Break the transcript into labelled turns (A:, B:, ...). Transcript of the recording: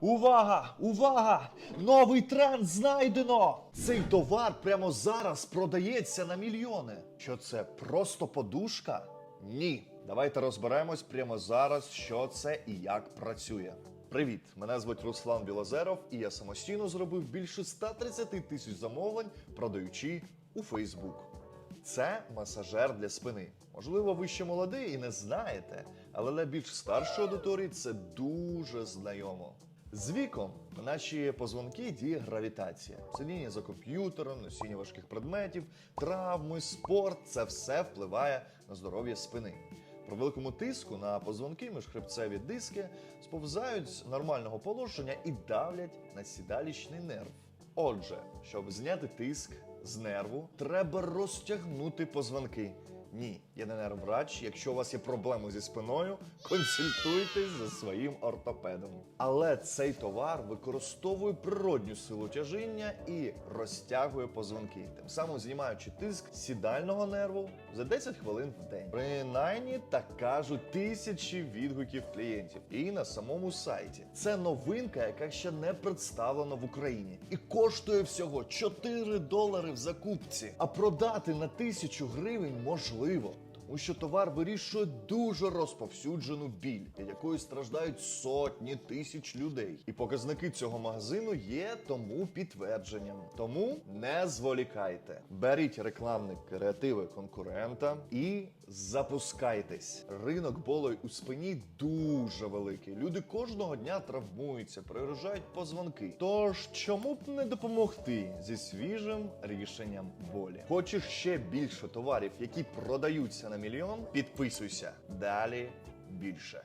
A: Увага! Увага! Новий тренд знайдено! Цей товар прямо зараз продається на мільйони. Що це просто подушка? Ні. Давайте розберемось прямо зараз, що це і як працює. Привіт! Мене звуть Руслан Білозеров, і я самостійно зробив більше 130 тисяч замовлень, продаючи у Facebook. Це масажер для спини. Можливо, ви ще молодий і не знаєте, але для більш старшої аудиторії це дуже знайомо. З віком на наші позвонки діє гравітація. Сидіння за комп'ютером, носіння важких предметів, травми, спорт це все впливає на здоров'я спини. При великому тиску на позвонки міжхребцеві диски сповзають з нормального положення і давлять на сідалічний нерв. Отже, щоб зняти тиск з нерву, треба розтягнути позвонки. Ні, я не нервврач. Якщо у вас є проблеми зі спиною, консультуйтесь за своїм ортопедом. Але цей товар використовує природню силу тяжіння і розтягує позвонки, тим самим знімаючи тиск сідального нерву за 10 хвилин в день. Принаймні так кажуть тисячі відгуків клієнтів і на самому сайті. Це новинка, яка ще не представлена в Україні, і коштує всього 4 долари в закупці. А продати на тисячу гривень можливо. unbelievable. Тому що товар вирішує дуже розповсюджену біль, якої страждають сотні тисяч людей. І показники цього магазину є тому підтвердженням. Тому не зволікайте. Беріть рекламник креативи конкурента і запускайтесь. Ринок болей у спині дуже великий. Люди кожного дня травмуються, перегружають позвонки. Тож чому б не допомогти зі свіжим рішенням болі? Хочеш ще більше товарів, які продаються на мільйон? Підписуйся. Далі більше.